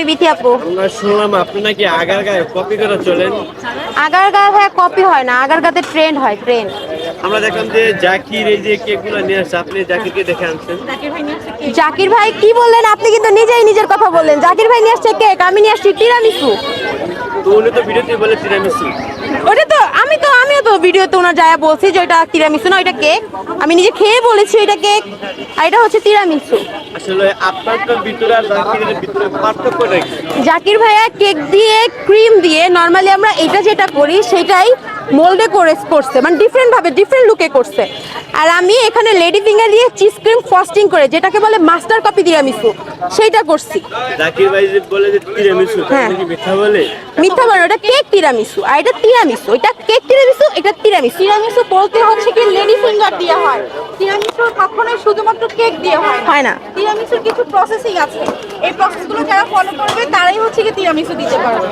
আমি বিথি আপু। আমরা শুনলাম আপনি নাকি আগারগাঁয়ে কপি করে চলেন। গা হ্যাঁ কপি হয় না আগার গাতে ট্রেন্ড হয় ট্রেন্ড আমরা দেখলাম যে জাকির এই যে কেকগুলো নিয়ে আসছে আপনি জাকিরকে দেখে আনছেন। জাকির ভাই কি বললেন? আপনি কিন্তু নিজেই নিজের কথা বললেন। জাকির ভাই নিয়ে আসছে কেক আমি নিয়ে আসছি টিরামিসু তো উনি তো ভিডিওতে বলে তিরামিসু ওটা তো আমি তো তো ভিডিওতে ওনার যায় বলছি যে এটা তিরামিসু না এটা কেক। আমি নিজে খেয়ে বলেছি এটা কেক আর এটা হচ্ছে তিরামিসু। আসলে ভিতরে আর জাকিরের ভিতরে পার্থক্য নাকি জাকির ভাইয়া কেক দিয়ে ক্রিম দিয়ে নর্মালি আমরা এটা যেটা করি সেটাই মোল্ডে করে করছে মানে ডিফারেন্ট ভাবে ডিফারেন্ট লুকে করছে। আর আমি এখানে লেডি ফিঙ্গার দিয়ে চিজ ক্রিম ফ্রস্টিং করে যেটাকে বলে মাস্টার কপি দিয়ে মিশু সেইটা করছি। জাকির ভাই যে বলে যে তিরামিসু হ্যাঁ। কি মিথ্যা বলে? মিথ্যা মানে ওটা কেক তিরামিসু আর এটা তিরামিসু এটা কেক তিরামিসু এটা তিরামিসু তিরামিসু বলতে হচ্ছে কি লেডি ফিঙ্গার দিয়ে হয়। তিরামিসু কখনোই শুধুমাত্র কেক দিয়ে হয় হয় না। তিরামিসুর কিছু প্রসেসিং আছে। এই প্রসেসগুলো যারা ফলো করবে তারাই হচ্ছে কি তিরামিসু দিতে পারবে।